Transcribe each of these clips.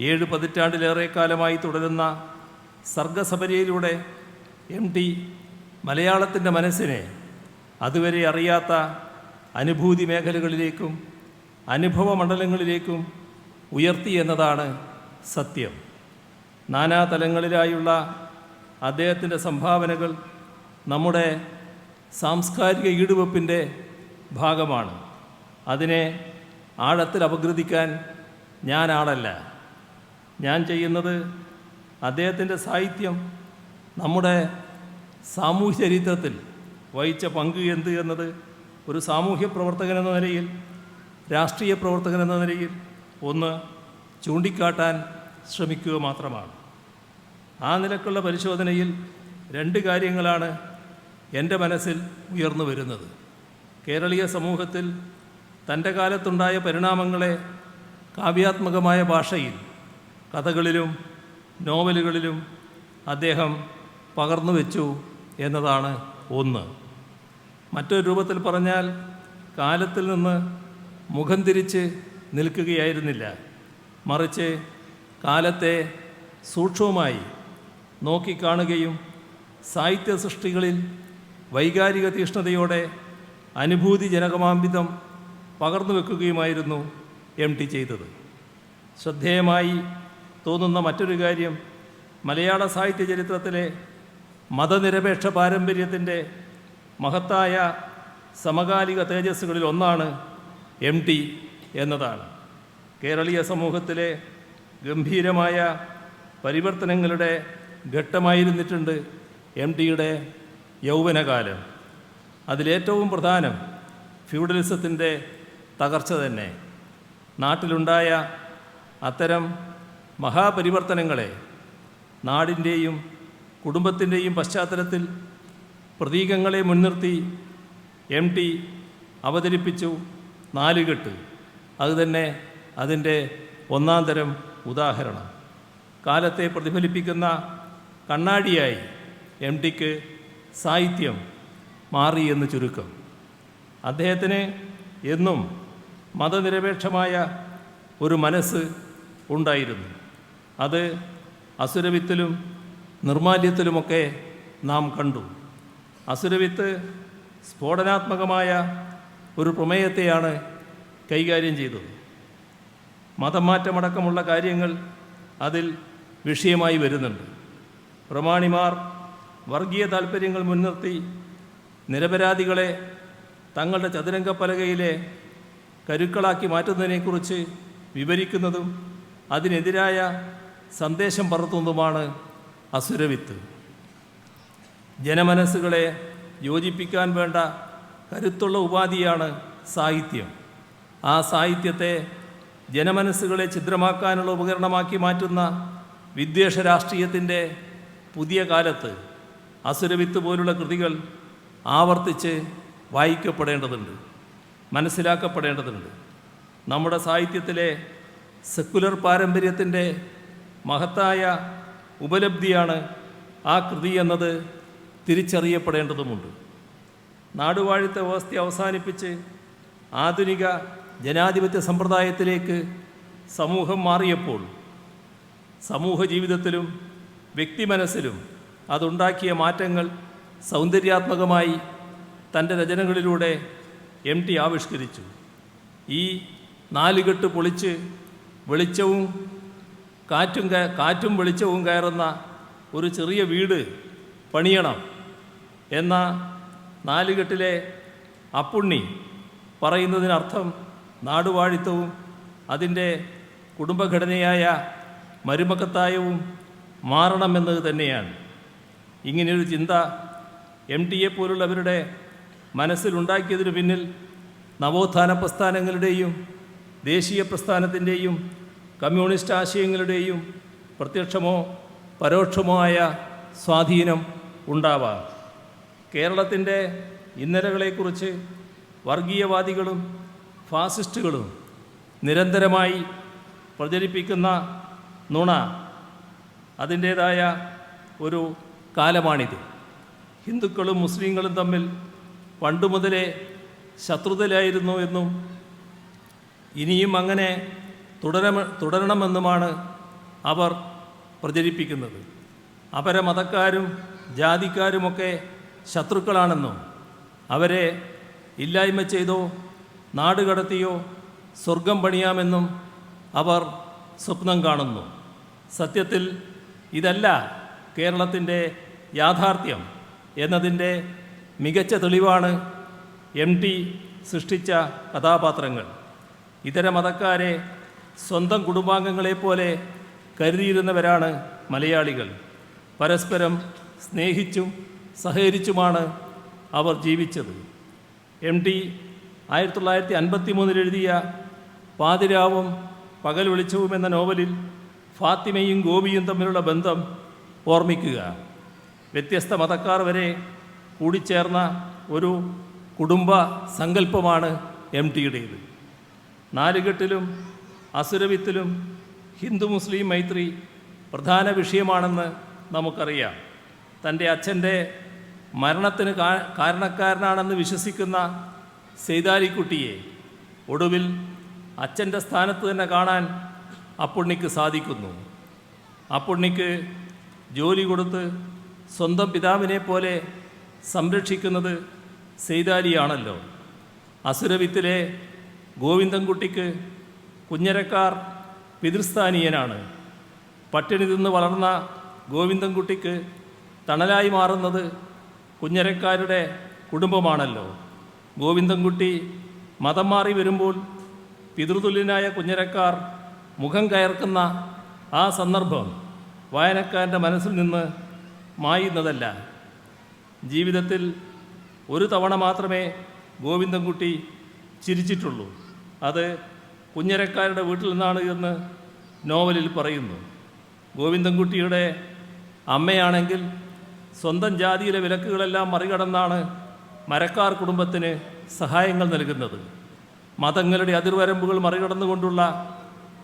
ഏഴ് പതിറ്റാണ്ടിലേറെ കാലമായി തുടരുന്ന സർഗസബരിയിലൂടെ എം ടി മലയാളത്തിന്റെ മനസ്സിനെ അതുവരെ അറിയാത്ത അനുഭൂതി മേഖലകളിലേക്കും അനുഭവ മണ്ഡലങ്ങളിലേക്കും ഉയർത്തി എന്നതാണ് സത്യം. നാനാതലങ്ങളിലായുള്ള അദ്ദേഹത്തിന്റെ സംഭാവനകൾ നമ്മുടെ സാംസ്കാരിക ഈടുവെപ്പിന്റെ ഭാഗമാണ്. അതിനെ ആഴത്തിൽ അപഗ്രഥിക്കാൻ ഞാൻ ആളല്ല. ഞാൻ ചെയ്യുന്നത് അദ്ദേഹത്തിന്റെ സാഹിത്യം നമ്മുടെ സാമൂഹ്യ ചരിത്രത്തിൽ വഹിച്ച പങ്ക് എന്ത് എന്നത് ഒരു സാമൂഹ്യ പ്രവർത്തകൻ എന്ന നിലയിൽ രാഷ്ട്രീയ പ്രവർത്തകൻ എന്ന നിലയിൽ ഒന്ന് ചൂണ്ടിക്കാട്ടാൻ ശ്രമിക്കുക മാത്രമാണ്. ആ നിലക്കുള്ള പരിശോധനയിൽ രണ്ട് കാര്യങ്ങളാണ് എന്റെ മനസ്സിൽ ഉയർന്നു വരുന്നത്. കേരളീയ സമൂഹത്തിൽ തന്റെ കാലത്തുണ്ടായ പരിണാമങ്ങളെ കാവ്യാത്മകമായ ഭാഷയിൽ കഥകളിലും നോവലുകളിലും അദ്ദേഹം പകർന്നു വെച്ചു എന്നതാണ് ഒന്ന്. മറ്റൊരു രൂപത്തിൽ പറഞ്ഞാൽ കാലത്തിൽ നിന്ന് മുഖം തിരിച്ച് നിൽക്കുകയായിരുന്നില്ല. മറിച്ച് കാലത്തെ സൂക്ഷ്മമായി നോക്കിക്കാണുകയും സാഹിത്യ സൃഷ്ടികളിൽ വൈകാരിക തീഷ്ണതയോടെ അനുഭൂതിജനകമാംബിതം പകർന്നു വെക്കുകയുമായിരുന്നു എം ടി ചെയ്തത്. ശ്രദ്ധേയമായി തോന്നുന്ന മറ്റൊരു കാര്യം മലയാള സാഹിത്യ ചരിത്രത്തിലെ മതനിരപേക്ഷ പാരമ്പര്യത്തിന്റെ മഹത്തായ സമകാലിക തേജസ്സുകളിൽ ഒന്നാണ് എം ടി എന്നതാണ്. കേരളീയ സമൂഹത്തിലെ ഗംഭീരമായ പരിവർത്തനങ്ങളുടെ ഘട്ടമായിരുന്നിട്ടുണ്ട് എം ടിയുടെ യൗവനകാലം. അതിലേറ്റവും പ്രധാനം ഫ്യൂഡലിസത്തിന്റെ തകർച്ച തന്നെ. നാട്ടിലുണ്ടായ അത്തരം മഹാപരിവർത്തനങ്ങളെ നാടിന്റെയും കുടുംബത്തിന്റെയും പശ്ചാത്തലത്തിൽ പ്രതീകങ്ങളെ മുൻനിർത്തി എം ടി അവതരിപ്പിച്ചു നാലുകെട്ട്. അതുതന്നെ അതിന്റെ ഒന്നാം തരം ഉദാഹരണം. കാലത്തെ പ്രതിഫലിപ്പിക്കുന്ന കണ്ണാടിയായി എം ടിക്ക് സാഹിത്യം മാറി എന്ന് ചുരുക്കം. അദ്ദേഹത്തിന് എന്നും മതനിരപേക്ഷമായ ഒരു മനസ്സ് ഉണ്ടായിരുന്നു. അത് അസുരവിത്തിലും നിർമാല്യത്തിലുമൊക്കെ നാം കണ്ടു. അസുരവിത്ത് സ്ഫോടനാത്മകമായ ഒരു പ്രമേയത്തെയാണ് കൈകാര്യം ചെയ്തത്. മതം മാറ്റമടക്കമുള്ള കാര്യങ്ങൾ അതിൽ വിഷയമായി വരുന്നുണ്ട്. പ്രമാണിമാർ വർഗീയ താൽപ്പര്യങ്ങൾ മുൻനിർത്തി നിരപരാധികളെ തങ്ങളുടെ ചതുരംഗ പലകയിലെ കരുക്കളാക്കി മാറ്റുന്നതിനെക്കുറിച്ച് വിവരിക്കുന്നതും അതിനെതിരായ സന്ദേശം പറത്തുന്നതുമാണ് അസുരവിത്ത്. ജനമനസ്സുകളെ യോജിപ്പിക്കാൻ വേണ്ട കരുത്തുള്ള ഉപാധിയാണ് സാഹിത്യം. ആ സാഹിത്യത്തെ ജനമനസ്സുകളെ ഛിദ്രമാക്കാനുള്ള ഉപകരണമാക്കി മാറ്റുന്ന വിദ്വേഷ രാഷ്ട്രീയത്തിന്റെ പുതിയ കാലത്ത് അസുരവിത്ത് പോലുള്ള കൃതികൾ ആവർത്തിച്ച് വായിക്കപ്പെടേണ്ടതുണ്ട് മനസ്സിലാക്കപ്പെടേണ്ടതുണ്ട്. നമ്മുടെ സാഹിത്യത്തിലെ സെക്കുലർ പാരമ്പര്യത്തിന്റെ മഹത്തായ ഉപലബ്ധിയാണ് ആ കൃതി എന്നത് തിരിച്ചറിയപ്പെടേണ്ടതുമുണ്ട്. നാടുവാഴിത്ത വ്യവസ്ഥ അവസാനിപ്പിച്ച് ആധുനിക ജനാധിപത്യ സമ്പ്രദായത്തിലേക്ക് സമൂഹം മാറിയപ്പോൾ സമൂഹ ജീവിതത്തിലും വ്യക്തി മനസ്സിലും അതുണ്ടാക്കിയ മാറ്റങ്ങൾ സൗന്ദര്യാത്മകമായി തന്റെ രചനകളിലൂടെ എം ടി ആവിഷ്കരിച്ചു. ഈ നാലുകെട്ട് പൊളിച്ച് വെളിച്ചവും കാറ്റും കാറ്റും വെളിച്ചവും കയറുന്ന ഒരു ചെറിയ വീട് പണിയണം എന്ന നാലുകെട്ടിലെ അപ്പുണ്ണി പറയുന്നതിനർത്ഥം നാടുവാഴിത്തവും അതിന്റെ കുടുംബഘടനയായ മരുമക്കത്തായവും മാറണമെന്നത് തന്നെയാണ്. ഇങ്ങനെയൊരു ചിന്ത എം ടിയെ പോലുള്ളവരുടെ മനസ്സിലുണ്ടാക്കിയതിനു പിന്നിൽ നവോത്ഥാന പ്രസ്ഥാനങ്ങളുടെയും ദേശീയ പ്രസ്ഥാനത്തിന്റെയും കമ്മ്യൂണിസ്റ്റ് ആശയങ്ങളുടെയും പ്രത്യക്ഷമോ പരോക്ഷമായ സ്വാധീനം ഉണ്ടാവാം. കേരളത്തിന്റെ ഇന്നലകളെക്കുറിച്ച് വർഗീയവാദികളും ഫാസിസ്റ്റുകളും നിരന്തരമായി പ്രചരിപ്പിക്കുന്ന നുണ അതിന്റേതായ ഒരു കാലമാണിത്. ഹിന്ദുക്കളും മുസ്ലിങ്ങളും തമ്മിൽ പണ്ടുമുതലേ ശത്രുതയിലായിരുന്നു എന്നും ഇനിയും അങ്ങനെ തുടരണ തുടരണമെന്നുമാണ് അവർ പ്രചരിപ്പിക്കുന്നത്. അപരമതക്കാരും ജാതിക്കാരുമൊക്കെ ശത്രുക്കളാണെന്നും അവരെ ഇല്ലായ്മ ചെയ്തോ നാടുകടത്തിയോ സ്വർഗം പണിയാമെന്നും അവർ സ്വപ്നം കാണുന്നു. സത്യത്തിൽ ഇതല്ല കേരളത്തിന്റെ യാഥാർത്ഥ്യം എന്നതിന്റെ മികച്ച തെളിവാണ് എം ടി സൃഷ്ടിച്ച കഥാപാത്രങ്ങൾ. ഇതര മതക്കാരെ സ്വന്തം കുടുംബാംഗങ്ങളെപ്പോലെ കരുതിയിരുന്നവരാണ് മലയാളികൾ. പരസ്പരം സ്നേഹിച്ചും സഹകരിച്ചുമാണ് അവർ ജീവിച്ചത്. എം ടി ആയിരത്തി തൊള്ളായിരത്തി അൻപത്തി മൂന്നിൽ എഴുതിയ പാതിരാവും പകൽ വെളിച്ചവും എന്ന നോവലിൽ ഫാത്തിമയും ഗോപിയും തമ്മിലുള്ള ബന്ധം ഓർമ്മിക്കുക. വ്യത്യസ്ത മതക്കാർ വരെ കൂടിച്ചേർന്ന ഒരു കുടുംബ സങ്കല്പമാണ് എം ടിയുടേത്. നാലുകെട്ടിലും അസുരവിത്തിലും ഹിന്ദു മുസ്ലിം മൈത്രി പ്രധാന വിഷയമാണെന്ന് നമുക്കറിയാം. തന്റെ അച്ഛന്റെ മരണത്തിന് കാരണക്കാരനാണെന്ന് വിശ്വസിക്കുന്ന സെയ്താലിക്കുട്ടിയെ ഒടുവിൽ അച്ഛന്റെ സ്ഥാനത്ത് തന്നെ കാണാൻ അപ്പുണ്ണിക്ക് സാധിക്കുന്നു. അപ്പുണ്ണിക്ക് ജോലി കൊടുത്ത് സ്വന്തം പിതാവിനെ പോലെ സംരക്ഷിക്കുന്നത് സെയ്താലിയാണല്ലോ അസുരവിത്തിലെ ഗോവിന്ദൻകുട്ടിക്ക് കുഞ്ഞരക്കാർ പിതൃസ്ഥാനീയനാണ്. പട്ടിണി നിന്ന് വളർന്ന ഗോവിന്ദൻകുട്ടിക്ക് തണലായി മാറുന്നത് കുഞ്ഞരക്കാരുടെ കുടുംബമാണല്ലോ. ഗോവിന്ദൻകുട്ടി മതം മാറി വരുമ്പോൾ പിതൃതുല്യനായ കുഞ്ഞരക്കാർ മുഖം കയർക്കുന്ന ആ സന്ദർഭം വായനക്കാരന്റെ മനസ്സിൽ നിന്ന് മായുന്നതല്ല. ജീവിതത്തിൽ ഒരു തവണ മാത്രമേ ഗോവിന്ദൻകുട്ടി ചിരിച്ചിട്ടുള്ളൂ. അത് കുഞ്ഞരക്കാരുടെ വീട്ടിൽ നിന്നാണ് എന്ന് നോവലിൽ പറയുന്നു. ഗോവിന്ദൻകുട്ടിയുടെ അമ്മയാണെങ്കിൽ സ്വന്തം ജാതിയിലെ വിലക്കുകളെല്ലാം മറികടന്നാണ് മരക്കാർ കുടുംബത്തിന് സഹായങ്ങൾ നൽകുന്നത്. മതങ്ങളുടെ അതിർവരമ്പുകൾ മറികടന്നുകൊണ്ടുള്ള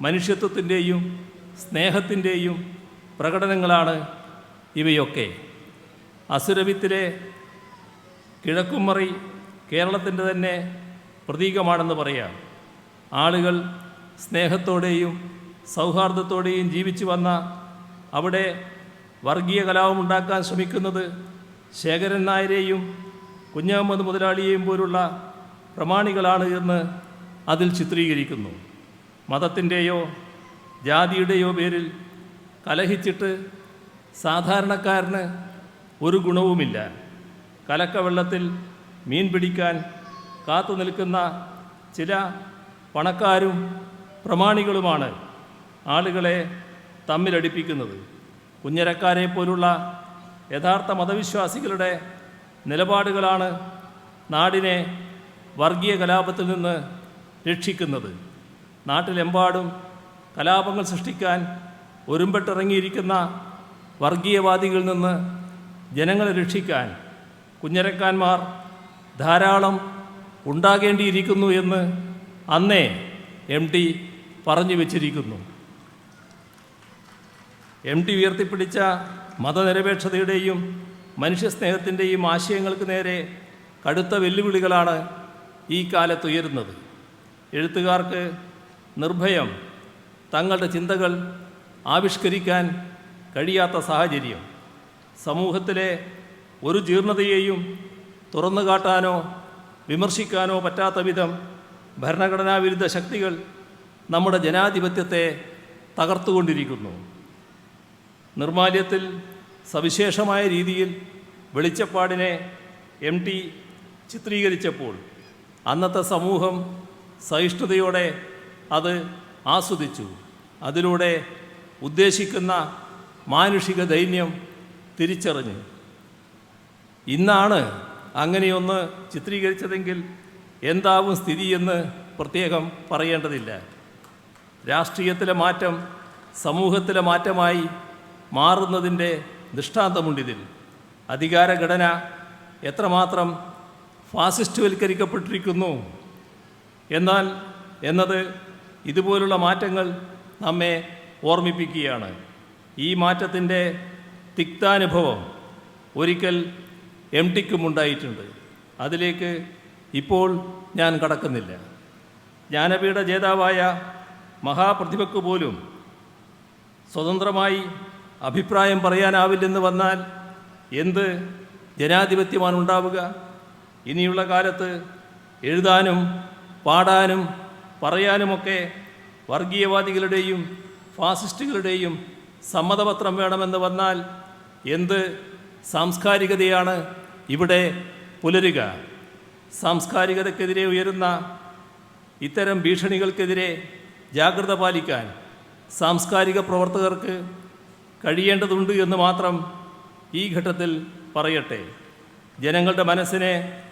മനുഷ്യത്വത്തിന്റെയും സ്നേഹത്തിന്റെയും പ്രകടനങ്ങളാണ് ഇവയൊക്കെ. അസുരവിത്തിലെ കിഴക്കുമറി കേരളത്തിന്റെ തന്നെ പ്രതീകമാണെന്ന് പറയാം. ആളുകൾ സ്നേഹത്തോടെയും സൗഹാർദ്ദത്തോടെയും ജീവിച്ചു വന്ന അവിടെ വർഗീയ കലാപം ഉണ്ടാക്കാൻ ശ്രമിക്കുന്നത് ശേഖരൻ നായരെയും കുഞ്ഞഹമ്മദ് മുതലാളിയെയും പോലുള്ള പ്രമാണികളാണ് എന്ന് അതിൽ ചിത്രീകരിക്കുന്നു. മതത്തിന്റെയോ ജാതിയുടെയോ പേരിൽ കലഹിച്ചിട്ട് സാധാരണക്കാരന് ഒരു ഗുണവുമില്ല. കലക്കവെള്ളത്തിൽ മീൻ പിടിക്കാൻ കാത്തു നിൽക്കുന്ന ചില പണക്കാരും പ്രമാണികളുമാണ് ആളുകളെ തമ്മിലടിപ്പിക്കുന്നത്. കുഞ്ഞരക്കാരെ പോലുള്ള യഥാർത്ഥ മതവിശ്വാസികളുടെ നിലപാടുകളാണ് നാടിനെ വർഗീയ കലാപത്തിൽ നിന്ന് രക്ഷിക്കുന്നത്. നാട്ടിലെമ്പാടും കലാപങ്ങൾ സൃഷ്ടിക്കാൻ ഒരുമ്പെട്ടിറങ്ങിയിരിക്കുന്ന വർഗീയവാദികളിൽ നിന്ന് ജനങ്ങളെ രക്ഷിക്കാൻ കുഞ്ഞരക്കാന്മാർ ധാരാളം ഉണ്ടാകേണ്ടിയിരിക്കുന്നു എന്ന് അന്നേ എം ടി പറഞ്ഞു വച്ചിരിക്കുന്നു. എം ടി ഉയർത്തിപ്പിടിച്ച മതനിരപേക്ഷതയുടെയും മനുഷ്യസ്നേഹത്തിന്റെയും ആശയങ്ങൾക്ക് നേരെ കടുത്ത വെല്ലുവിളികളാണ് ഈ കാലത്ത് ഉയരുന്നത്. എഴുത്തുകാർക്ക് നിർഭയം തങ്ങളുടെ ചിന്തകൾ ആവിഷ്കരിക്കാൻ കഴിയാത്ത സാഹചര്യം. സമൂഹത്തിലെ ഒരു ജീർണതയെയും തുറന്നു കാട്ടാനോ വിമർശിക്കാനോ പറ്റാത്ത വിധം ഭരണഘടനാ വിരുദ്ധ ശക്തികൾ നമ്മുടെ ജനാധിപത്യത്തെ തകർത്തുകൊണ്ടിരിക്കുന്നു. നിർമാല്യത്തിൽ സവിശേഷമായ രീതിയിൽ വെളിച്ചപ്പാടിനെ എം ടി ചിത്രീകരിച്ചപ്പോൾ അന്നത്തെ സമൂഹം സഹിഷ്ണുതയോടെ അത് ആസ്വദിച്ചു. അതിലൂടെ ഉദ്ദേശിക്കുന്ന മാനുഷിക ദൈന്യം തിരിച്ചറിഞ്ഞു. ഇന്നാണ് അങ്ങനെയൊന്ന് ചിത്രീകരിച്ചതെങ്കിൽ എന്താവും സ്ഥിതിയെന്ന് പ്രത്യേകം പറയേണ്ടതില്ല. രാഷ്ട്രീയത്തിലെ മാറ്റം സമൂഹത്തിലെ മാറ്റമായി മാറുന്നതിന്റെ ദൃഷ്ടാന്തമുണ്ടിതിൽ. അധികാരഘടന എത്രമാത്രം ഫാസിസ്റ്റ്വൽക്കരിക്കപ്പെട്ടിരിക്കുന്നു എന്നാൽ എന്നത് ഇതുപോലുള്ള മാറ്റങ്ങൾ നമ്മെ ഓർമ്മിപ്പിക്കുകയാണ്. ഈ മാറ്റത്തിന്റെ തിക്താനുഭവം ഒരിക്കൽ എം ടിക്കും ഉണ്ടായിട്ടുണ്ട് അതിലേക്ക് ഇപ്പോൾ ഞാൻ കടക്കുന്നില്ല. ജ്ഞാനപീഠ ജേതാവായ മഹാപ്രതിഭയ്ക്ക് പോലും സ്വതന്ത്രമായി അഭിപ്രായം പറയാനാവില്ലെന്ന് വന്നാൽ എന്ത് ജനാധിപത്യമാണ് ഉണ്ടാവുക? ഇനിയുള്ള കാലത്ത് എഴുതാനും പാടാനും പറയാനുമൊക്കെ വർഗീയവാദികളുടെയും ഫാസിസ്റ്റുകളുടെയും സമ്മതപത്രം വേണമെന്ന് വന്നാൽ എന്ത് സാംസ്കാരികതയാണ് ഇവിടെ പുലരുക? സാംസ്കാരികതയ്ക്കെതിരെ ഉയരുന്ന ഇത്തരം ഭീഷണികൾക്കെതിരെ ജാഗ്രത പാലിക്കാൻ സാംസ്കാരിക പ്രവർത്തകർക്ക് കഴിയേണ്ടതുണ്ട് എന്ന് മാത്രം ഈ ഘട്ടത്തിൽ പറയട്ടെ. ജനങ്ങളുടെ മനസ്സിനെ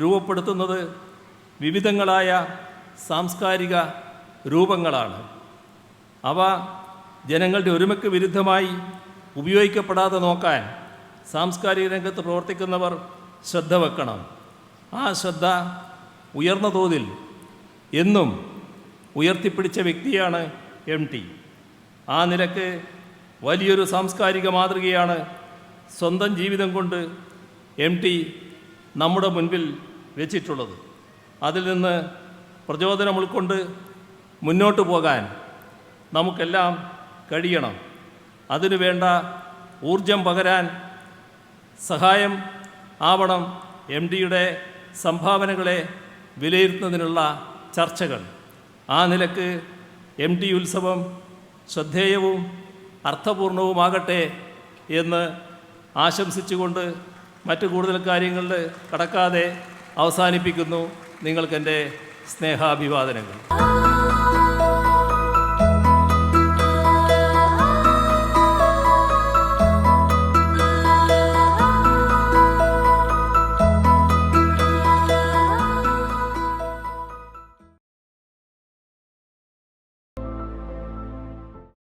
രൂപപ്പെടുത്തുന്നത് വിവിധങ്ങളായ സാംസ്കാരിക രൂപങ്ങളാണ്. അവ ജനങ്ങളുടെ ഒരുമയ്ക്ക് വിരുദ്ധമായി ഉപയോഗിക്കപ്പെടാതെ നോക്കാൻ സാംസ്കാരിക രംഗത്ത് പ്രവർത്തിക്കുന്നവർ ശ്രദ്ധ വെക്കണം. ആ ശ്രദ്ധ ഉയർന്ന തോതിൽ എന്നും ഉയർത്തിപ്പിടിച്ച വ്യക്തിയാണ് എം ടി. ആ നിലയ്ക്ക് വലിയൊരു സാംസ്കാരിക മാതൃകയാണ് സ്വന്തം ജീവിതം കൊണ്ട് എം ടി നമ്മുടെ മുൻപിൽ വെച്ചിട്ടുള്ളത്. അതിൽ നിന്ന് പ്രചോദനം ഉൾക്കൊണ്ട് മുന്നോട്ട് പോകാൻ നമുക്കെല്ലാം കഴിയണം. അതിനു വേണ്ട ഊർജം പകരാൻ സഹായം ആവണം എം ഡിയുടെ സംഭാവനകളെ വിലയിരുത്തുന്നതിനുള്ള ചർച്ചകൾ. ആ നിലയ്ക്ക് എം ടി ഉത്സവം ശ്രദ്ധേയവും അർത്ഥപൂർണവുമാകട്ടെ എന്ന് ആശംസിച്ചുകൊണ്ട് മറ്റു കൂടുതൽ കാര്യങ്ങളിൽ കടക്കാതെ അവസാനിപ്പിക്കുന്നു. നിങ്ങൾക്കെന്റെ സ്നേഹാഭിവാദനങ്ങൾ.